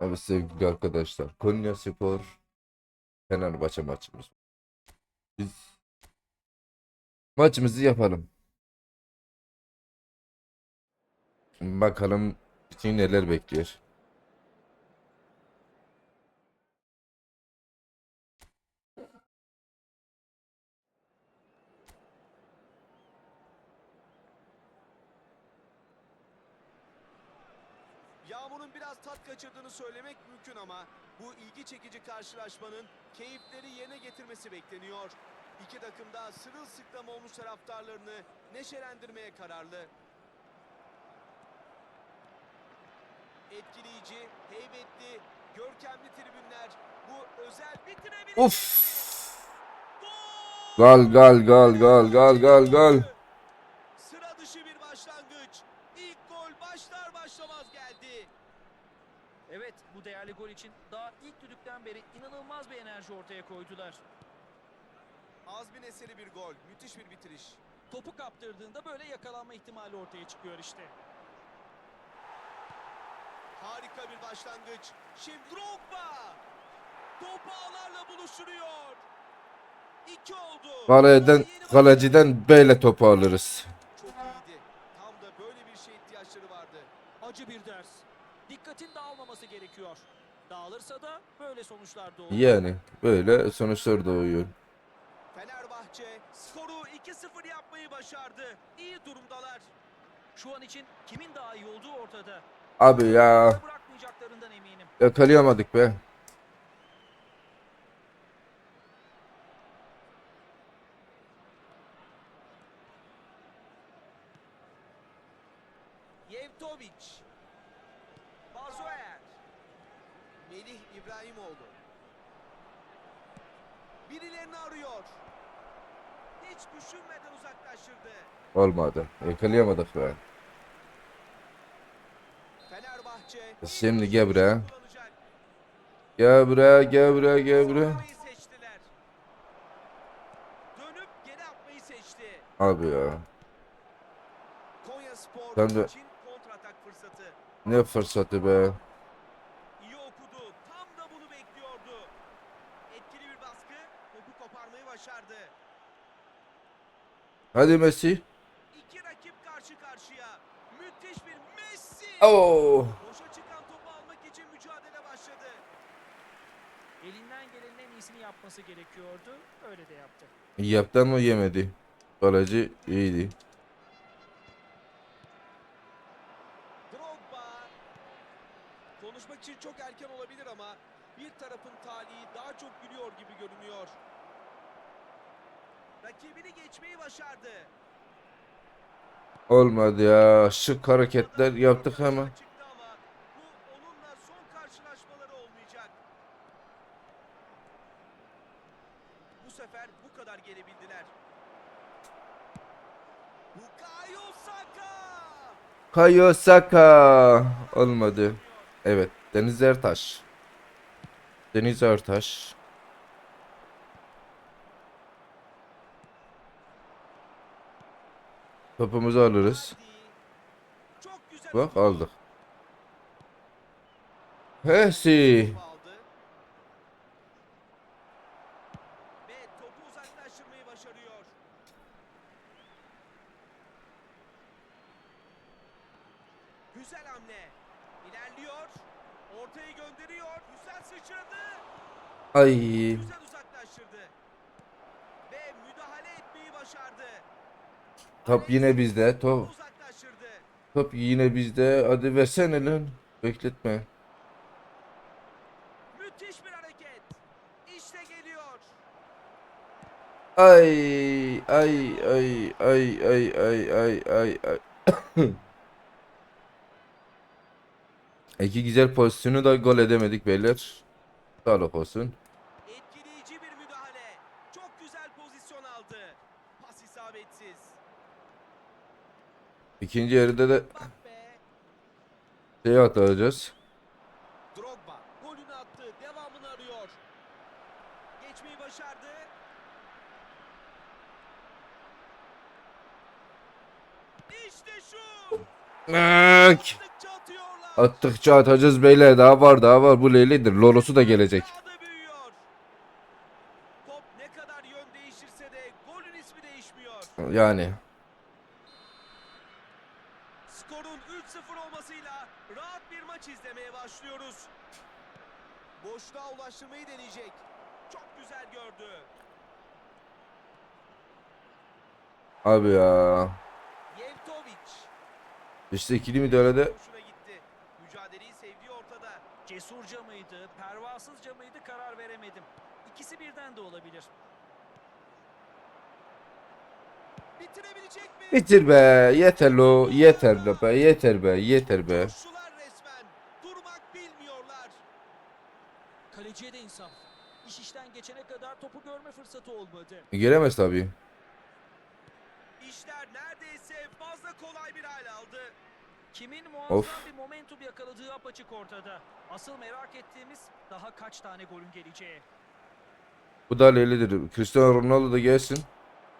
Evet sevgili arkadaşlar. Konya Spor Fenerbahçe maçımız. Biz maçımızı yapalım. Bakalım bizi neler bekliyor. Kaçırdığını söylemek mümkün ama bu ilgi çekici karşılaşmanın keyifleri yerine getirmesi bekleniyor. İki takım da sırılsıklam olmuş taraftarlarını neşelendirmeye kararlı. Etkileyici, heybetli, görkemli tribünler bu özel bitirebilir. Of! Gol! Gal gal gal gal gal gal gal. Sıra dışı bir başlangıç. İlk gol başlar başlamaz geldi. Evet bu değerli gol için daha ilk düdükten beri inanılmaz bir enerji ortaya koydular. Azmin eseri bir gol. Müthiş bir bitiriş. Topu kaptırdığında böyle yakalanma ihtimali ortaya çıkıyor işte. Harika bir başlangıç. Şimdi Drogba. Topu ağlarla buluşturuyor. İki oldu. Kaleden, Yeni kaleciden böyle topu alırız. Çok iyiydi. Tam da böyle bir şeye ihtiyaçları vardı. Acı bir ders. Dikkatin dağılmaması gerekiyor. Dağılırsa da böyle sonuçlar doğur. Yani böyle sonuçlar doğuyor. Fenerbahçe skoru 2-0 yapmayı başardı. İyi durumdalar. Şu an için kimin daha iyi olduğu ortada. Abi ya yakalayamadık be. Yevtovic. Bazoer. Melih İbrahimoğlu. Birilerini arıyor. Hiç düşünmeden uzaklaştırdı. Olmadı. Yakalayamadık be. Fenerbahçe Şimdi gel buraya gel buraya. Zorlamayı seçtiler. Dönüp geri atmayı seçti. Abi ya. Konya Spor Ben de- için kontratak fırsatı. Ne fırsatı be. İyi okudu. Tam da bunu bekliyordu. Etkili bir baskı. Topu koparmayı başardı. Hadi Messi. İki rakip karşı karşıya. Müthiş bir Messi. Oo. Boşa çıkan topu almak için mücadele başladı. Elinden gelenin en iyisini yapması gerekiyordu. Öyle de yaptı. Yaptı ama yemedi. Kaleci iyiydi. Drogba. Konuşmak için çok erken olabilir ama bir tarafın talihi daha çok gülüyor gibi görünüyor. Rakibini geçmeyi başardı. Olmadı ya. Şık hareketler yaptık ama. Bu sefer bu kadar gelebildiler. Bukayo Saka. Kayo Saka. Olmadı. Evet. Deniz Ertaş. Deniz Ertaş. Topumuzu alırız. Bak aldık. Hesi. Güzel hamle. İlerliyor. Gönderiyor. Güzel sıçradı. Ay. Güzel uzaklaştırdı. Ve müdahale etmeyi başardı. Top yine bizde. Top, top yine bizde. Hadi versene lan. Bekletme. Müthiş bir hareket. İşte geliyor. Ay ay ay ay ay ay ay ay ay. İki güzel pozisyonu da gol edemedik beyler. Sağlık olsun. Etkileyici bir müdahale. Çok güzel pozisyon aldı. Pas isabetsiz. İkinci yarıda da şey atacağız. Drogba golünü attı. Devamını arıyor. Geçmeyi başardı. İşte şu. Ak! Attıkça. Attıkça atacağız beyler. Daha var daha var. Bu Leyli'dir. Lolosu da gelecek. Daha da büyüyor. Top ne kadar yön değiştirse de golün ismi değişmiyor. Yani. Skorun 3-0 olmasıyla rahat bir maç izlemeye başlıyoruz. Boşluğa ulaştırmayı deneyecek. Çok güzel gördü. Abi ya. Yevtovic. İşte ikili müdahalede. Mücadeleyi sevdiği ortada. Cesurca mıydı, pervasızca mıydı karar veremedim. İkisi birden de olabilir. Bitirebilecek mi? bitir be. Yeter lo. Yeter lo be. Yeter be. Yeter be. Koştular Kaleciye de insaf. İş işten geçene kadar topu görme fırsatı olmadı. Gelemez tabii. İşler neredeyse fazla kolay bir hal aldı. Kimin muazzam Of. bir momentum yakaladığı apaçık ortada. Asıl merak ettiğimiz daha kaç tane golün geleceği. Bu da Leyli'dir. Cristiano Ronaldo da gelsin.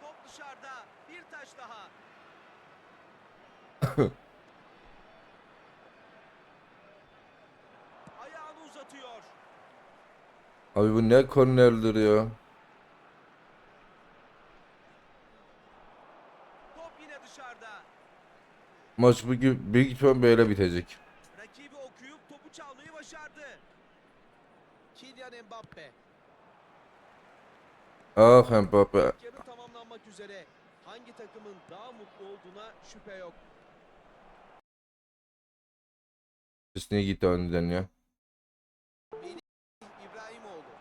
Top dışarıda. Bir taş daha. Ayağını uzatıyor. Abi bu ne kornerdir ya. Top yine dışarıda. Maç bugün büyük ihtimal böyle bitecek. Rakibi okuyup topu çalmayı başardı. Kylian Mbappe. Ah Mbappe. Yarı tamamlanmak üzere. Hangi takımın daha mutlu olduğuna şüphe yok. Üstüne gitti önden ya. İbrahimoğlu.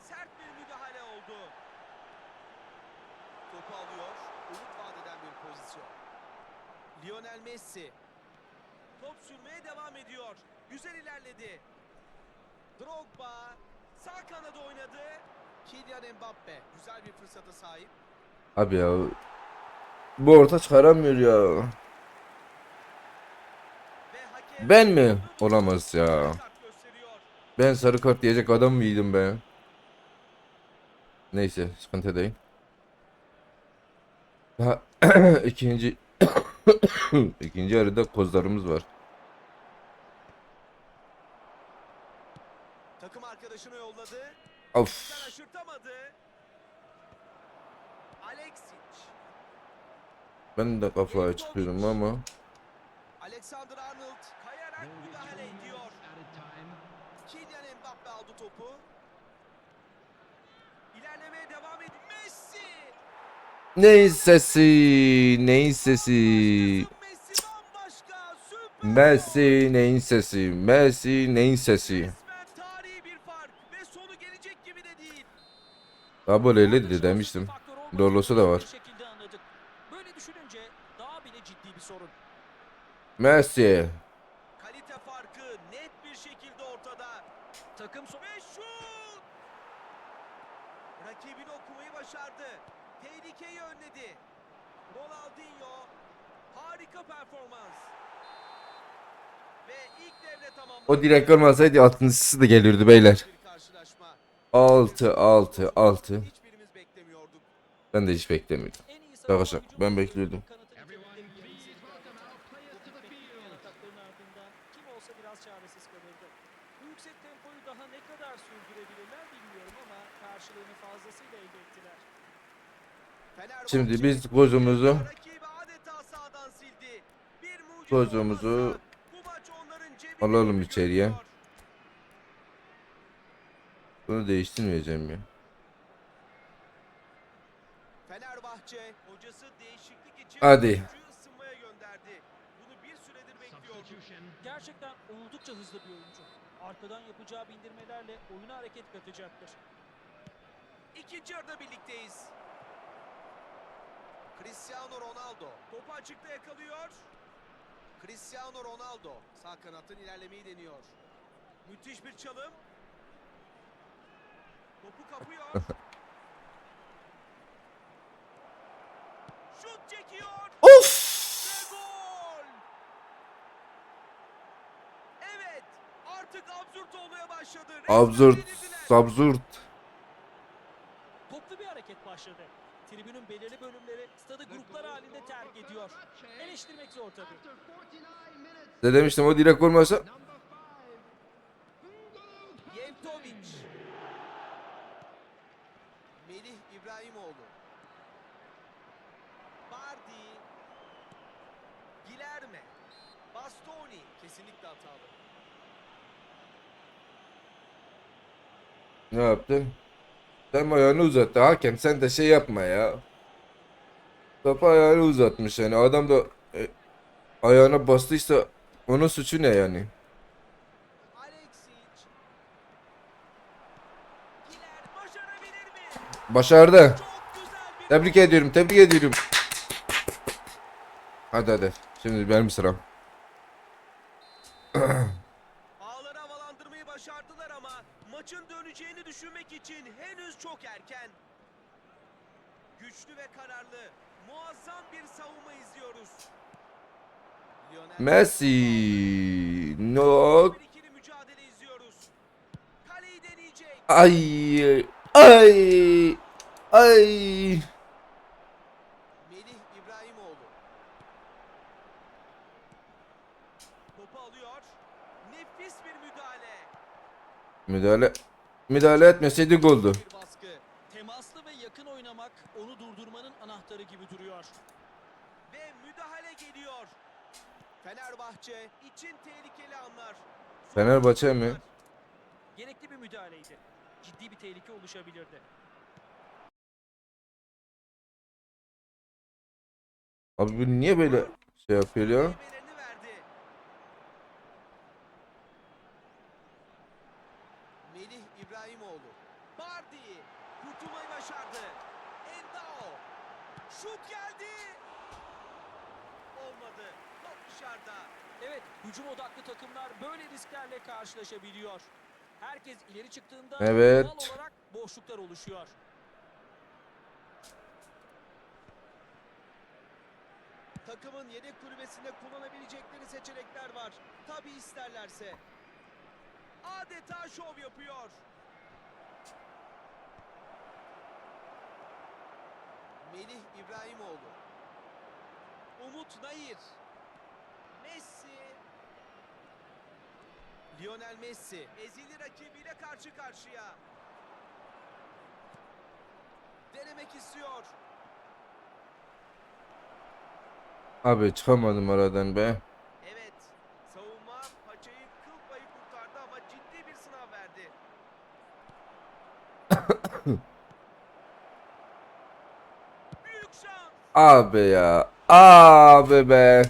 Sert bir müdahale oldu. Topu alıyor. Umut vadeden bir pozisyon. Lionel Messi. Top sürmeye devam ediyor. Güzel ilerledi. Drogba. Sağ kanada oynadı. Kylian Mbappe. Güzel bir fırsata sahip. Abi ya. Bu orta çıkaramıyor ya. Ben mi? Olamaz ya. Ben sarı kart diyecek adam mıydım be? Neyse sıkıntı değil. Daha ikinci ikinci yarıda kozlarımız var. Takım arkadaşına yolladı. Of. Ben de kafaya çıkıyorum ama Alexander Arnold kayarak müdahale ediyor. Kylian Mbappe aldı topu. İlerlemeye devam ediyor. Neyin sesi? Neyin sesi? Messi neyin sesi? Messi neyin sesi? Böyle dedi demiştim. Lolosu da var. Messi. Kalite farkı net bir şekilde ortada. Takım Ve şut! Rakibini okumayı başardı. Tehlikeyi önledi. Ronaldinho harika performans. Ve ilk devre tamamlandı. O direkt olmasaydı altıncısı da gelirdi beyler. Bir karşılaşma. 6 6 6. Hiçbirimiz beklemiyorduk. Ben de hiç beklemiyordum. en iyi savunma Arkadaşlar, ben bekliyordum. kanatını temizledi. Bu beklenmeyen atakların ardından kim olsa biraz çaresiz kalırdı. Bu yüksek tempoyu daha ne kadar sürdürebilirler bilmiyorum ama karşılığını fazlasıyla elde ettiler. Şimdi biz gözümüzü rakibi adeta sağdan sildi. Bir mucize Gözümüzü alalım içeriye. bunu değiştirmeyeceğim ya. Fenerbahçe hocası değişiklik için Hadi. oyuncuyu ısınmaya gönderdi. Bunu bir süredir bekliyorduk. Gerçekten oldukça hızlı bir oyuncu. Arkadan yapacağı bindirmelerle oyuna hareket katacaktır. İkinci yarıda birlikteyiz. Cristiano Ronaldo topu açıkta yakalıyor. Cristiano Ronaldo sağ kanattan ilerlemeyi deniyor. Müthiş bir çalım. Topu kapıyor. Şut çekiyor. Of! Ve gol! Evet, artık absürt olmaya başladı. Absürt, absürt. Hızlı bir hareket başladı. Tribünün belirli bölümleri stadı gruplar halinde terk ediyor. Eleştirmek zor tabii. Ne demiştim o direkt olmasa. Yevtovic. Melih İbrahimoğlu. Bardi. Gilerme. Bastoni. Kesinlikle hatalı. Ne yaptı? Sen ayağını uzattı. Hakem sen de şey yapma ya. Topu ayağını uzatmış yani. Adam da e, ayağına bastıysa onun suçu ne yani? Başardı. Tebrik ediyorum, tebrik ediyorum. Hadi hadi. Şimdi benim sıram. Güçlü ve kararlı, muazzam bir savunma izliyoruz. Messi. No. Ay. Ay. Ay. Melih İbrahimoğlu. Topu alıyor. Nefis bir müdahale. Müdahale müdahale etmeseydi goldü. Gibi duruyor. Ve müdahale geliyor. Fenerbahçe için tehlikeli anlar. Fenerbahçe mi? Gerekli bir müdahaleydi. Ciddi bir tehlike oluşabilirdi. Abi bu niye böyle şey yapıyor ya? Meyvelerini verdi. Melih İbrahimoğlu. Bardi. Kurtulmayı başardı. Endao. Şut geldi. Olmadı. Dışarıda. Evet, hücum odaklı takımlar böyle risklerle karşılaşabiliyor. Herkes ileri çıktığında Evet. doğal olarak boşluklar oluşuyor. Takımın yedek kulübesinde kullanabilecekleri seçenekler var. Tabi isterlerse. Adeta şov yapıyor. Melih İbrahimoğlu. Umut Nayir. Messi. Lionel Messi ezili rakibiyle karşı karşıya. Denemek istiyor. Abi çıkamadım aradan be. Evet, savunma paçayı kıl payı kurtardı ama ciddi bir sınav verdi. Büyük şans. Abi ya. Abi be.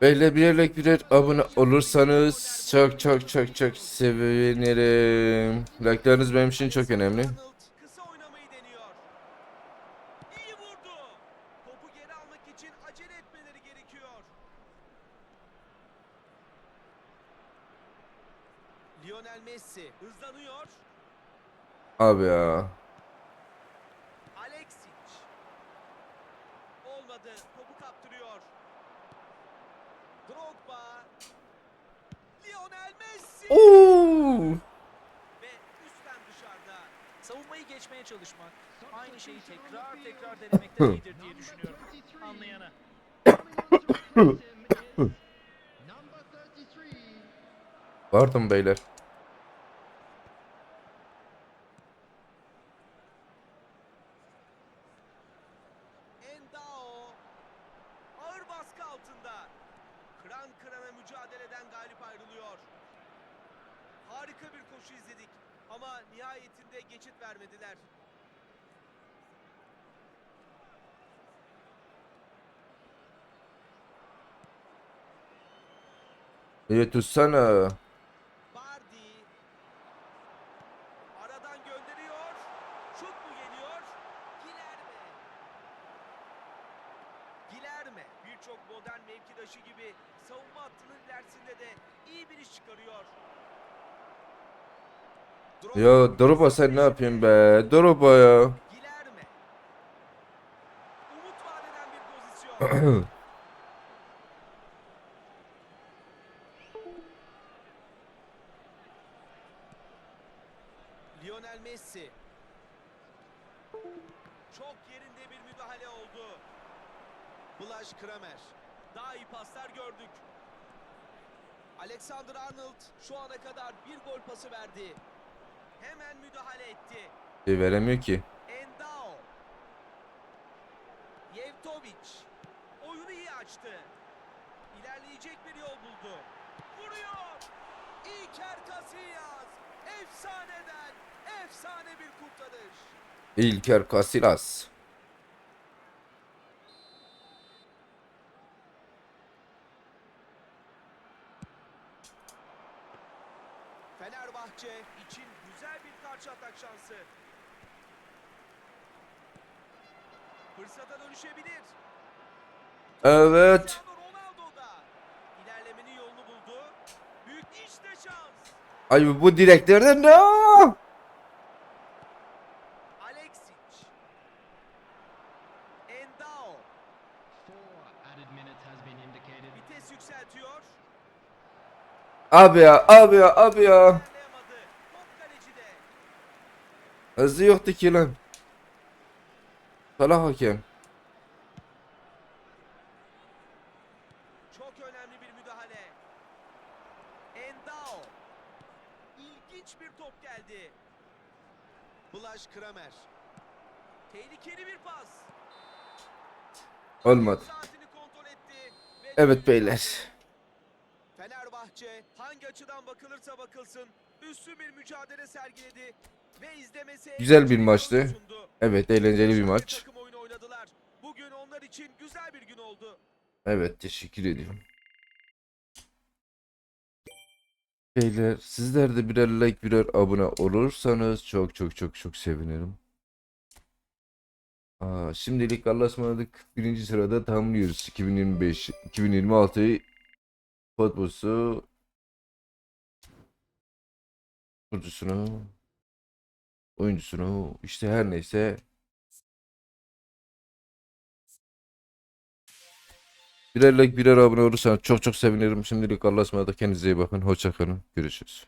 Böyle bilerek birer abone olursanız çok çok çok çok sevinirim. Like'larınız benim için çok önemli. Lionel Messi hızlanıyor. Abi ya. Alexic. Olmadı. Topu kaptırıyor. Drogba. Lionel Messi. Oo. Ve üstten dışarıda. Savunmayı geçmeye çalışmak, aynı şeyi tekrar tekrar denemekten iyidir diye düşünüyorum. Anlayana. Pardon beyler. Harika bir koşu izledik. Ama nihayetinde geçit vermediler. İyi tutsana. Ya Droba sen ne yapıyorsun be? Droba ya. Lionel Messi. Çok yerinde bir müdahale oldu. Blaž Kramer. Daha iyi paslar gördük. Alexander Arnold şu ana kadar bir gol pası verdi. Hemen müdahale etti. Şey veremiyor ki. Endao. Yevtovic. Oyunu iyi açtı. İlerleyecek bir yol buldu. Vuruyor. İlker Casillas. Efsaneden efsane bir kurtarış. İlker Casillas. Fenerbahçe karşı atak şansı. Fırsata dönüşebilir. Evet. Cristiano Ronaldo da ilerlemenin yolunu buldu. Büyük işte şans. Ay bu direklerden ne? Yükseltiyor. Abi ya abi ya abi ya. Hızı yoktu ki lan. Salah hakem. Çok önemli bir müdahale. Endao. İlginç bir top geldi. Blaž Kramer. Tehlikeli bir pas. Olmadı. Evet beyler. Fenerbahçe hangi açıdan bakılırsa bakılsın üstün bir mücadele sergiledi Güzel bir maçtı. Evet eğlenceli bir maç. takım oyunu oynadılar. Bugün onlar için güzel bir gün oldu. Evet teşekkür ediyorum. Beyler sizler de birer like birer abone olursanız çok çok çok çok sevinirim. Aa, şimdilik Allah'a ısmarladık. Birinci sırada tamamlıyoruz. 2025 2026 futbolcusu futbolcusunu oyuncusunu işte her neyse Birer like birer abone olursanız çok çok sevinirim. Şimdilik Allah'a ısmarladık. Kendinize iyi bakın. Hoşça kalın. Görüşürüz.